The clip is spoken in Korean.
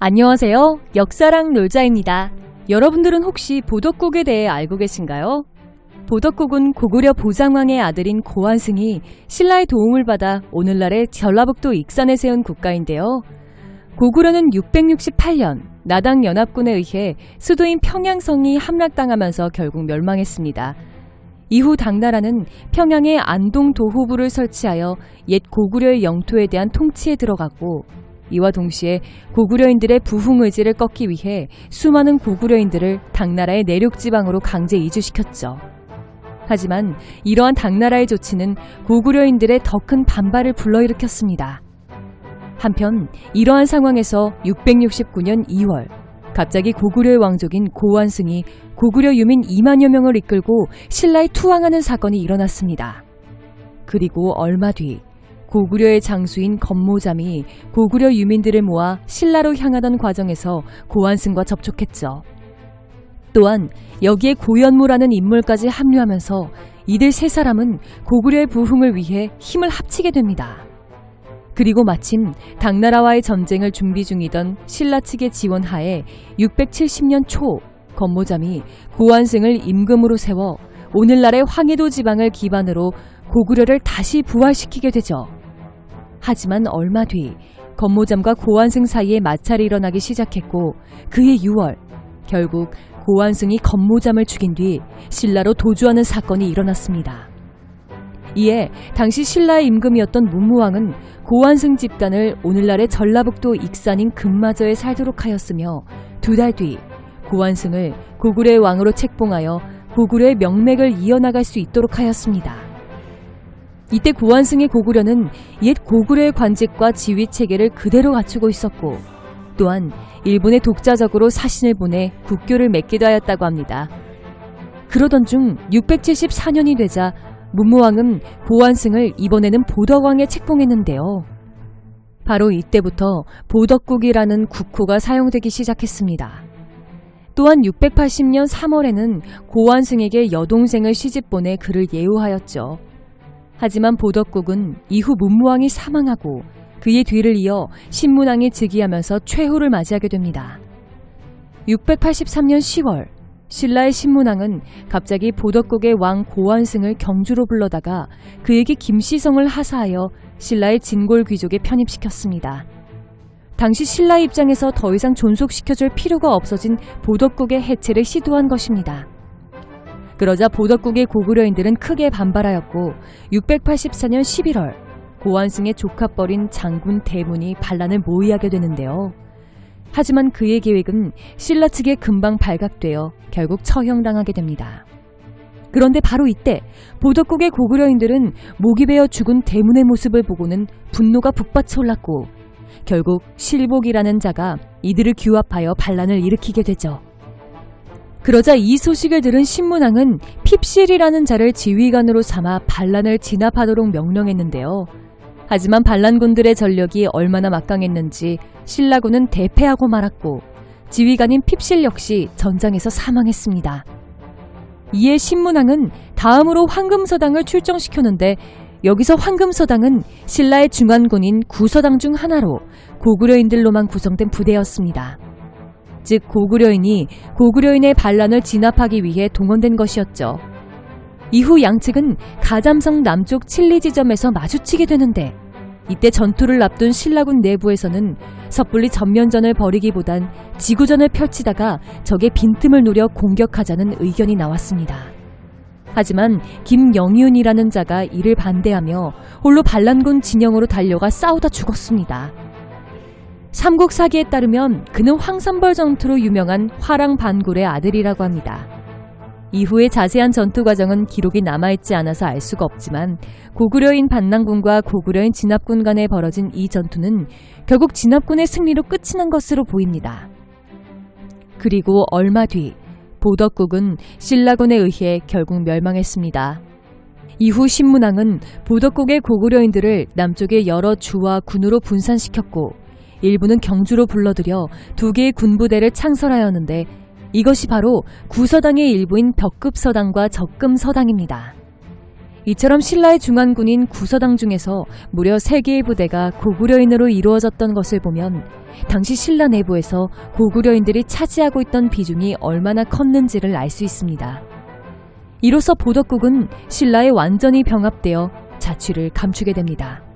안녕하세요. 역사랑 놀자입니다. 여러분들은 혹시 보덕국에 대해 알고 계신가요? 보덕국은 고구려 보장왕의 아들인 고환승이 신라의 도움을 받아 오늘날의 전라북도 익산에 세운 국가인데요. 고구려는 668년 나당 연합군에 의해 수도인 평양성이 함락당하면서 결국 멸망했습니다. 이후 당나라는 평양에 안동 도호부를 설치하여 옛 고구려의 영토에 대한 통치에 들어갔고 이와 동시에 고구려인들의 부흥 의지를 꺾기 위해 수많은 고구려인들을 당나라의 내륙 지방으로 강제 이주시켰죠. 하지만 이러한 당나라의 조치는 고구려인들의 더 큰 반발을 불러일으켰습니다. 한편 이러한 상황에서 669년 2월 갑자기 고구려의 왕족인 고완승이 고구려 유민 2만여 명을 이끌고 신라에 투항하는 사건이 일어났습니다. 그리고 얼마 뒤 고구려의 장수인 건모잠이 고구려 유민들을 모아 신라로 향하던 과정에서 고완승과 접촉했죠. 또한 여기에 고연무라는 인물까지 합류하면서 이들 세 사람은 고구려의 부흥을 위해 힘을 합치게 됩니다. 그리고 마침 당나라와의 전쟁을 준비 중이던 신라 측의 지원하에 670년 초 건모잠이 고완승을 임금으로 세워 오늘날의 황해도 지방을 기반으로 고구려를 다시 부활시키게 되죠. 하지만 얼마 뒤 건모잠과 고완승 사이에 마찰이 일어나기 시작했고 그해 6월 결국 고완승이 건모잠을 죽인 뒤 신라로 도주하는 사건이 일어났습니다. 이에 당시 신라의 임금이었던 문무왕은 고완승 집단을 오늘날의 전라북도 익산인 금마저에 살도록 하였으며 두 달 뒤 고완승을 고구려의 왕으로 책봉하여 고구려의 명맥을 이어나갈 수 있도록 하였습니다. 이때 고완승의 고구려는 옛 고구려의 관직과 지위 체계를 그대로 갖추고 있었고 또한 일본에 독자적으로 사신을 보내 국교를 맺기도 하였다고 합니다. 그러던 중 674년이 되자 문무왕은 고완승을 이번에는 보덕왕에 책봉했는데요. 바로 이때부터 보덕국이라는 국호가 사용되기 시작했습니다. 또한 680년 3월에는 고완승에게 여동생을 시집 보내 그를 예우하였죠. 하지만 보덕국은 이후 문무왕이 사망하고 그의 뒤를 이어 신문왕이 즉위하면서 최후를 맞이하게 됩니다. 683년 10월 신라의 신문왕은 갑자기 보덕국의 왕 고완승을 경주로 불러다가 그에게 김시성을 하사하여 신라의 진골 귀족에 편입시켰습니다. 당시 신라 입장에서 더 이상 존속시켜줄 필요가 없어진 보덕국의 해체를 시도한 것입니다. 그러자 보덕국의 고구려인들은 크게 반발하였고 684년 11월 고완승의 조카뻘인 장군 대문이 반란을 모의하게 되는데요. 하지만 그의 계획은 신라 측에 금방 발각되어 결국 처형당하게 됩니다. 그런데 바로 이때 보덕국의 고구려인들은 목이 베어 죽은 대문의 모습을 보고는 분노가 북받쳐 올랐고 결국 실복이라는 자가 이들을 규합하여 반란을 일으키게 되죠. 그러자 이 소식을 들은 신문왕은 핍실이라는 자를 지휘관으로 삼아 반란을 진압하도록 명령했는데요. 하지만 반란군들의 전력이 얼마나 막강했는지 신라군은 대패하고 말았고 지휘관인 핍실 역시 전장에서 사망했습니다. 이에 신문왕은 다음으로 황금서당을 출정시켰는데 여기서 황금서당은 신라의 중환군인 구서당 중 하나로 고구려인들로만 구성된 부대였습니다. 즉 고구려인이 고구려인의 반란을 진압하기 위해 동원된 것이었죠. 이후 양측은 가잠성 남쪽 칠리 지점에서 마주치게 되는데 이때 전투를 앞둔 신라군 내부에서는 섣불리 전면전을 벌이기보단 지구전을 펼치다가 적의 빈틈을 노려 공격하자는 의견이 나왔습니다. 하지만 김영윤이라는 자가 이를 반대하며 홀로 반란군 진영으로 달려가 싸우다 죽었습니다. 삼국사기에 따르면 그는 황산벌 전투로 유명한 화랑 반굴의 아들이라고 합니다. 이후의 자세한 전투 과정은 기록이 남아있지 않아서 알 수가 없지만 고구려인 반란군과 고구려인 진압군 간에 벌어진 이 전투는 결국 진압군의 승리로 끝이 난 것으로 보입니다. 그리고 얼마 뒤 보덕국은 신라군에 의해 결국 멸망했습니다. 이후 신문왕은 보덕국의 고구려인들을 남쪽의 여러 주와 군으로 분산시켰고 일부는 경주로 불러들여 두 개의 군부대를 창설하였는데 이것이 바로 구서당의 일부인 벽급서당과 적금서당입니다. 이처럼 신라의 중앙군인 구서당 중에서 무려 3개의 부대가 고구려인으로 이루어졌던 것을 보면 당시 신라 내부에서 고구려인들이 차지하고 있던 비중이 얼마나 컸는지를 알 수 있습니다. 이로써 보덕국은 신라에 완전히 병합되어 자취를 감추게 됩니다.